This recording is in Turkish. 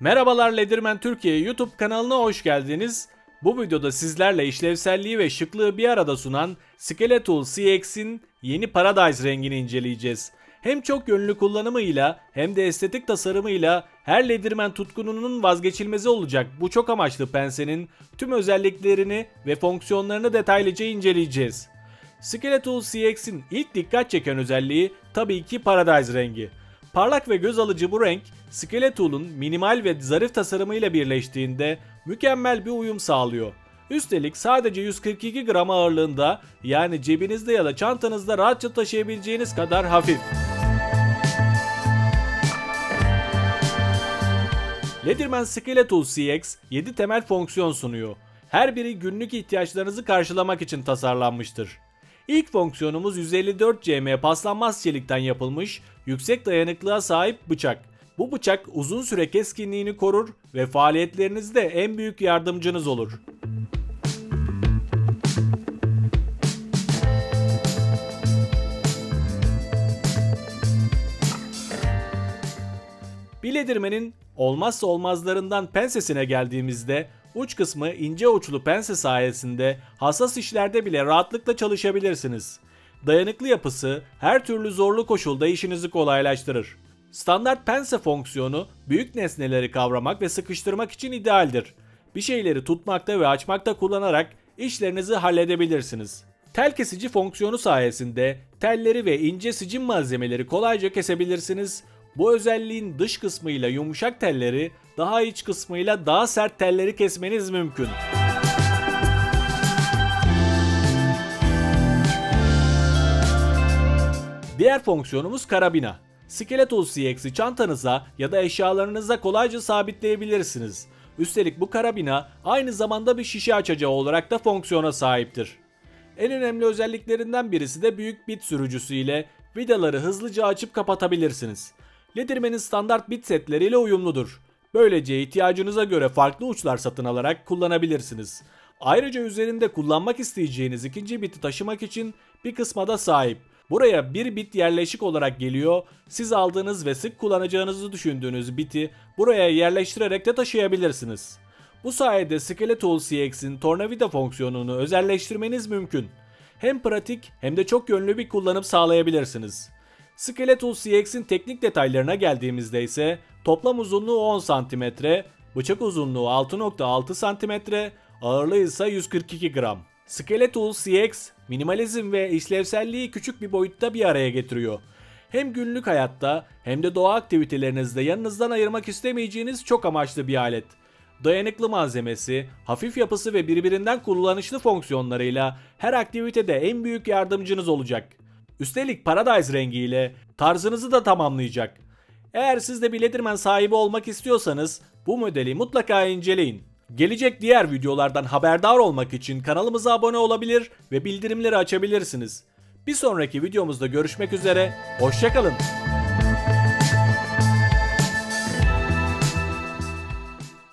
Merhabalar Ledirmen Türkiye YouTube kanalına hoş geldiniz. Bu videoda sizlerle işlevselliği ve şıklığı bir arada sunan Skeletal CX'in yeni Paradise rengini inceleyeceğiz. Hem çok yönlü kullanımıyla hem de estetik tasarımıyla her Ledirmen tutkununun vazgeçilmezi olacak bu çok amaçlı pensenin tüm özelliklerini ve fonksiyonlarını detaylıca inceleyeceğiz. Skeletal CX'in ilk dikkat çeken özelliği tabii ki Paradise rengi. Parlak ve göz alıcı bu renk, Skeletal'un minimal ve zarif tasarımıyla birleştiğinde mükemmel bir uyum sağlıyor. Üstelik sadece 142 gram ağırlığında yani cebinizde ya da çantanızda rahatça taşıyabileceğiniz kadar hafif. Leatherman Skeletal CX 7 temel fonksiyon sunuyor. Her biri günlük ihtiyaçlarınızı karşılamak için tasarlanmıştır. İlk fonksiyonumuz 154 cm paslanmaz çelikten yapılmış, yüksek dayanıklığa sahip bıçak. Bu bıçak uzun süre keskinliğini korur ve faaliyetlerinizde en büyük yardımcınız olur. Biledirmenin olmazsa olmazlarından pensesine geldiğimizde uç kısmı ince uçlu pense sayesinde hassas işlerde bile rahatlıkla çalışabilirsiniz. Dayanıklı yapısı her türlü zorlu koşulda işinizi kolaylaştırır. Standart pense fonksiyonu büyük nesneleri kavramak ve sıkıştırmak için idealdir. Bir şeyleri tutmakta ve açmakta kullanarak işlerinizi halledebilirsiniz. Tel kesici fonksiyonu sayesinde telleri ve ince sicim malzemeleri kolayca kesebilirsiniz. Bu özelliğin dış kısmıyla yumuşak telleri, daha iç kısmıyla daha sert telleri kesmeniz mümkün. Diğer fonksiyonumuz karabina. Skeletal CX'i çantanıza ya da eşyalarınıza kolayca sabitleyebilirsiniz. Üstelik bu karabina aynı zamanda bir şişe açacağı olarak da fonksiyona sahiptir. En önemli özelliklerinden birisi de büyük bit sürücüsü ile vidaları hızlıca açıp kapatabilirsiniz. Leatherman'in standart bit setleriyle uyumludur. Böylece ihtiyacınıza göre farklı uçlar satın alarak kullanabilirsiniz. Ayrıca üzerinde kullanmak isteyeceğiniz ikinci biti taşımak için bir kısma da sahip. Buraya bir bit yerleşik olarak geliyor. Siz aldığınız ve sık kullanacağınızı düşündüğünüz biti buraya yerleştirerek de taşıyabilirsiniz. Bu sayede Skeletal CX'in tornavida fonksiyonunu özelleştirmeniz mümkün. Hem pratik hem de çok yönlü bir kullanım sağlayabilirsiniz. Skeletal CX'in teknik detaylarına geldiğimizde ise toplam uzunluğu 10 cm, bıçak uzunluğu 6.6 cm, ağırlığı ise 142 gram. Skeletal CX minimalizm ve işlevselliği küçük bir boyutta bir araya getiriyor. Hem günlük hayatta hem de doğa aktivitelerinizde yanınızdan ayırmak istemeyeceğiniz çok amaçlı bir alet. Dayanıklı malzemesi, hafif yapısı ve birbirinden kullanışlı fonksiyonlarıyla her aktivitede en büyük yardımcınız olacak. Üstelik Paradise rengiyle tarzınızı da tamamlayacak. Eğer siz de bir Leatherman sahibi olmak istiyorsanız bu modeli mutlaka inceleyin. Gelecek diğer videolardan haberdar olmak için kanalımıza abone olabilir ve bildirimleri açabilirsiniz. Bir sonraki videomuzda görüşmek üzere, hoşçakalın.